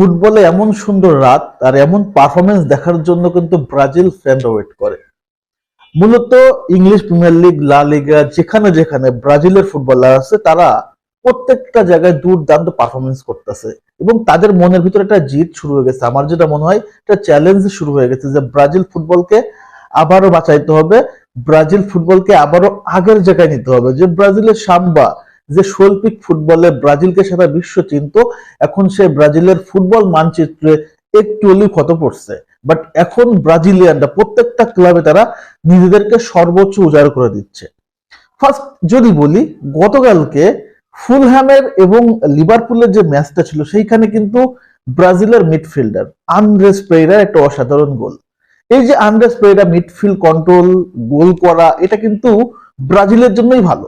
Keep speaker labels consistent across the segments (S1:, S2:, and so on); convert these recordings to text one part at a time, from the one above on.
S1: ফুটবলে এমন সুন্দর রাত আর এমন পারফরমেন্স দেখার জন্য কিন্তু ব্রাজিল ফ্যানরা ওয়েট করে। মূলত ইংলিশ প্রিমিয়ার লিগ, লা লিগা, যেখানে যেখানে ব্রাজিলের ফুটবলার আছে, তারা প্রত্যেকটা জায়গায় দুর্দান্ত পারফরমেন্স করতেছে। এবং তাদের মনের ভিতরে একটা জিত শুরু হয়ে গেছে। আমার যেটা মনে হয়, একটা চ্যালেঞ্জ শুরু হয়ে গেছে যে ব্রাজিল ফুটবলকে আবারও বাঁচাইতে হবে, ব্রাজিল ফুটবলকে আবারও আগের জায়গায় নিতে হবে। যে ব্রাজিলের সাম্বা যে শৈল্পিক ফুটবলে ব্রাজিলকে সারা বিশ্ব চিনত, এখন সে ব্রাজিলের ফুটবল মানচিত্রে একটু হলেও ক্ষত পড়ছে। বাট এখন ব্রাজিলিয়ানরা, প্রত্যেকটা ক্লাবে তারা নিজেদেরকে সর্বোচ্চ উজাড় করে দিচ্ছে। ফার্স্ট যদি বলি, গতকালকে ফুলহ্যামের এবং লিভারপুলের যে ম্যাচটা ছিল, সেইখানে কিন্তু ব্রাজিলের মিডফিল্ডার আন্দ্রেস পেইরার একটা অসাধারণ গোল। এই যে Andres Pereira midfield control, goal করা, এটা কিন্তু ব্রাজিলের জন্যই ভালো।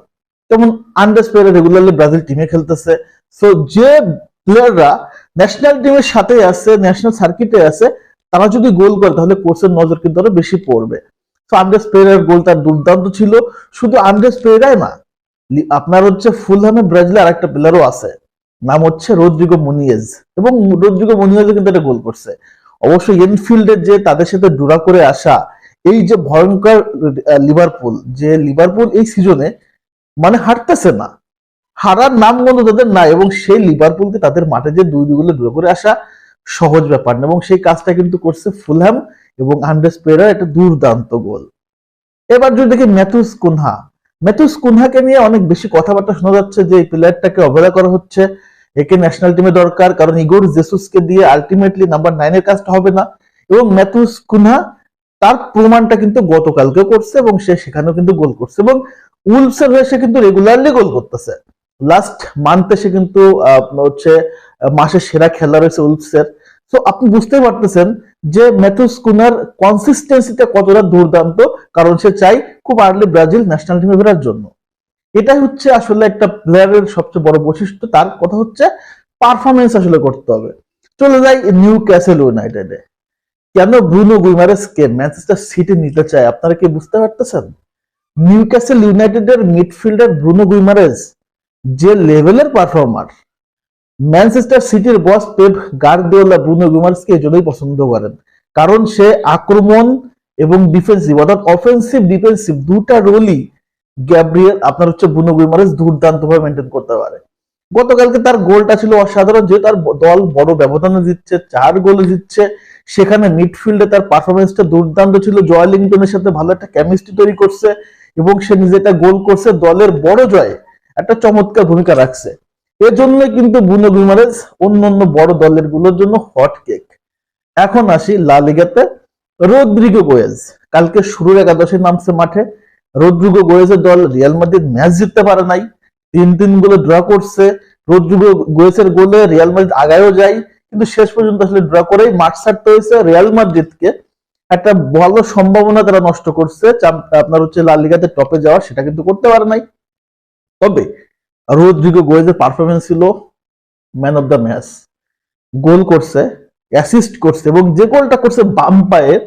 S1: যেমন আন্ডার পেয়ারে রেগুলারলি ব্রাজিল টিমে খেলতেছে। সো যে প্লেয়াররা ন্যাশনাল টিমের সাথে আছে ন্যাশনাল সার্কিটে আছে, তারা যদি গোল করে, তাহলে কোচের নজর কিন্তু আরও বেশি পড়বে। তো আন্ডার পেয়ারের গোল তার দুর্দান্ত ছিল। শুধু আন্ডার পেয়ারাই না আপনার হচ্ছে ফুলহামে ব্রাজিলে আরেকটা প্লেয়ারও আছে। নাম হচ্ছে রদ্রিগো মুনিয়েজ। এবং রদ্রিগো মুনিয়েজ কিন্তু একটা গোল করছে। অবশ্যই এনফিল্ডের যে তাদের সাথে ডুরা করে আসা, এই যে ভয়ঙ্কর লিভারপুল যে লিভারপুল এই সিজনে মানে হারতেছে না। হারার নাম কিন্তু তাদের নাই এবং সেই লিভারপুলকে তাদের মাঠে যে দুই দুগুলো দূরে করে আসা সহজ ব্যাপার না এবং সেই কাজটা কিন্তু করছে ফুলহ্যাম এবং আন্ড্রেস পেরার একটা দুর্দান্ত গোল। এবার যদি দেখি ম্যাথুস কুনহা ম্যাথুস কুনহাকে নিয়ে অনেক বেশি কথাবার্তা শোনা যাচ্ছে যে এই প্লেয়ারটাকে অবহেলা করা হচ্ছে। একে ন্যাশনাল টিমে দরকার, কারণ ইগোর জেসুসকে দিয়ে আলটিমেটলি নাম্বার নাইনের কাজটা হবে না। এবং ম্যাথুস কুনহা তার প্রমাণটা কিন্তু গতকালকে করছে এবং সে সেখানেও কিন্তু গোল করছে এবং উলসের হয়ে সে কিন্তু রেগুলারলি গোল করতেছে। লাস্ট মান্থে সে কিন্তু হচ্ছে মাসের সেরা খেলা রয়েছে উলসের তো আপনি বুঝতেই পারতেছেন যে ম্যাথুস কুনার কনসিস্টেন্সিটা কতটা দুর্দান্ত, কারণ সে চাই খুব আর্লি ব্রাজিল ন্যাশনাল টিমে ফেরার জন্য। এটাই হচ্ছে আসলে একটা প্লেয়ারের সবচেয়ে বড় বৈশিষ্ট্য। তার কথা হচ্ছে পারফরমেন্স আসলে করতে হবে। চলে যাই নিউ ক্যাসেল ইউনাইটেডে কেন ব্রুনো গুইমারেসকে ম্যানচেস্টার সিটি নিতে চায়? আপনারা কি বুঝতে পারতেছেন? নিউক্যাসল ইউনাইটেডের মিডফিল্ডার ব্রুনো গুইমারেজ যে লেভেলের পারফর্মার ম্যানচেস্টার সিটির বস পেপ ব্রুনো গুইমারেজকে পছন্দ করেন। কারণ সে আক্রমণ এবং ডিফেন্সিভ অর্থাৎ অফেন্সিভ ডিফেন্সিভ দুটা রোলই গ্যাব্রিয়েল আপনার হচ্ছে ব্রুনো গুইমারেজ দুর্দান্ত ভাবে মেনটেন করতে পারে। গতকালকে তার গোলটা ছিল অসাধারণ, যে তার দল বড় ব্যবধানে জিতছে, চার গোল জিতছে, সেখানে মিডফিল্ডে তার পারফরমেন্সটা দুর্দান্ত ছিল। জয়লিংটনের সাথে ভালো একটা কেমিস্ট্রি তৈরি করছে। এবং সে নিজে একটা গোল করছে, দলের বড় জয়ে একটা চমৎকার ভূমিকা রাখছে। এজন্যই কিন্তু বুনো গুইমারেজ অন্য অন্য বড় দলেরগুলোর জন্য হট কেক এখন আসি লা লিগাতে রদ্রিগো গোয়েজ। কালকে শুরুর একাদশে নামছে মাঠে। রদ্রিগো গোয়েজের দল রিয়াল মাদ্রিদ ম্যাচ জিততে পারে নাই। তিন তিন গোলে ড্র করছে। রদ্রিগো গোয়েজের গোলে রিয়াল মাদ্রিদ আগায়ও যায়। কিন্তু শেষ পর্যন্ত আসলে ড্র করেই মাঠ ছাড়তে হয়েছে রিয়াল মাদ্রিদকে। একটা ভালো সম্ভাবনা তারা নষ্ট করছে আপনার হচ্ছে লা লিগাতে টপে যাওয়া, সেটা কিন্তু করতে পারে নাই। তবে রোদ্রিগো গোয়েজের পারফরমেন্স ছিল man of the match goal করছে অ্যাসিস্ট করছে এবং যে গোলটা করছে বাম পায়ের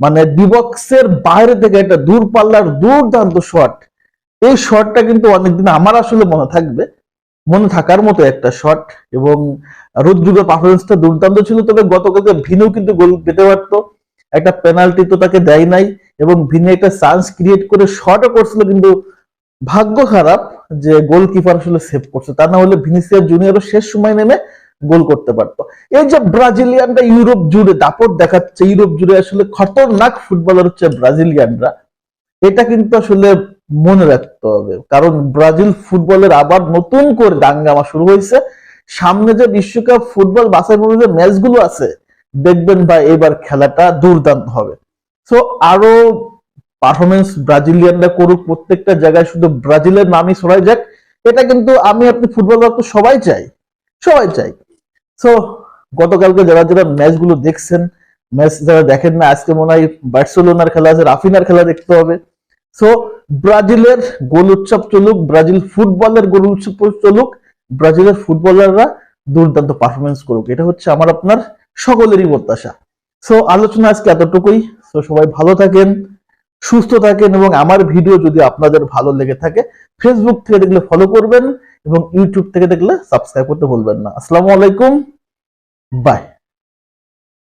S1: মানে ডিবক্সের বাইরে থেকে একটা দূর পাল্লার দুর্দান্ত শট এই শটটা কিন্তু অনেকদিন আমার আসলে মনে থাকবে, মনে থাকার মতো একটা শট এবং রোদ্রিগোর পারফরমেন্সটা দুর্দান্ত ছিল, তবে গতকালকে ভিনু কিন্তু গোল পেতে পারতো। একটা পেনাল্টি তো তাকে দেয় নাই এবং ভিনে একটা চান্স ক্রিয়েট করে শটও করছিল, কিন্তু ভাগ্য খারাপ যে গোলকিপার আসলে সেভ করছে। তা না হলে ভিনিসিয়াস জুনিয়রও শেষ সময় নেমে গোল করতে পারতো। এই যে ব্রাজিলিয়ানরা ইউরোপ জুড়ে দাপট দেখাচ্ছে, ইউরোপ জুড়ে আসলে খতরনাক ফুটবলার হচ্ছে ব্রাজিলিয়ানরা, এটা কিন্তু আসলে মনে রাখতে হবে। কারণ ব্রাজিল ফুটবলের আবার নতুন করে দাঙ্গামা শুরু হয়েছে। সামনে যে বিশ্বকাপ ফুটবল বাছাই যে ম্যাচগুলো আছে দেখবেন ভাই এবার খেলাটা দুর্দান্ত হবে। সো আরও পারফরমেন্স ব্রাজিলিয়ানরা করুক, প্রত্যেকটা জায়গায় শুধু ব্রাজিলের নামই ছড়াই যাক, এটা কিন্তু আমি আপনি ফুটবল ভক্ত সবাই চাই সবাই চাই। সো গতকালকে যারা যারা ম্যাচগুলো দেখছেন, ম্যাচ যারা দেখেন না, আজকে মনে হয় বার্সেলোনার খেলা আছে, রাফিনার খেলা দেখতে হবে। সো ব্রাজিলের গোল উৎসব চলুক, ব্রাজিল ফুটবলের গোল উৎসব চলুক, ব্রাজিলের ফুটবলাররা দুর্দান্ত পারফরমেন্স করুক। এটা হচ্ছে আমার আপনার সকলেরই প্রত্যাশা। সো আলোচনা আজকে এতটুকুই। সো সবাই ভালো থাকেন, সুস্থ থাকেন এবং আমার ভিডিও যদি আপনাদের ভালো লেগে থাকে ফেসবুক থেকে দেখলে ফলো করবেন এবং ইউটিউব থেকে দেখলে সাবস্ক্রাইব করতে ভুলবেন না। আসসালামু আলাইকুম। বাই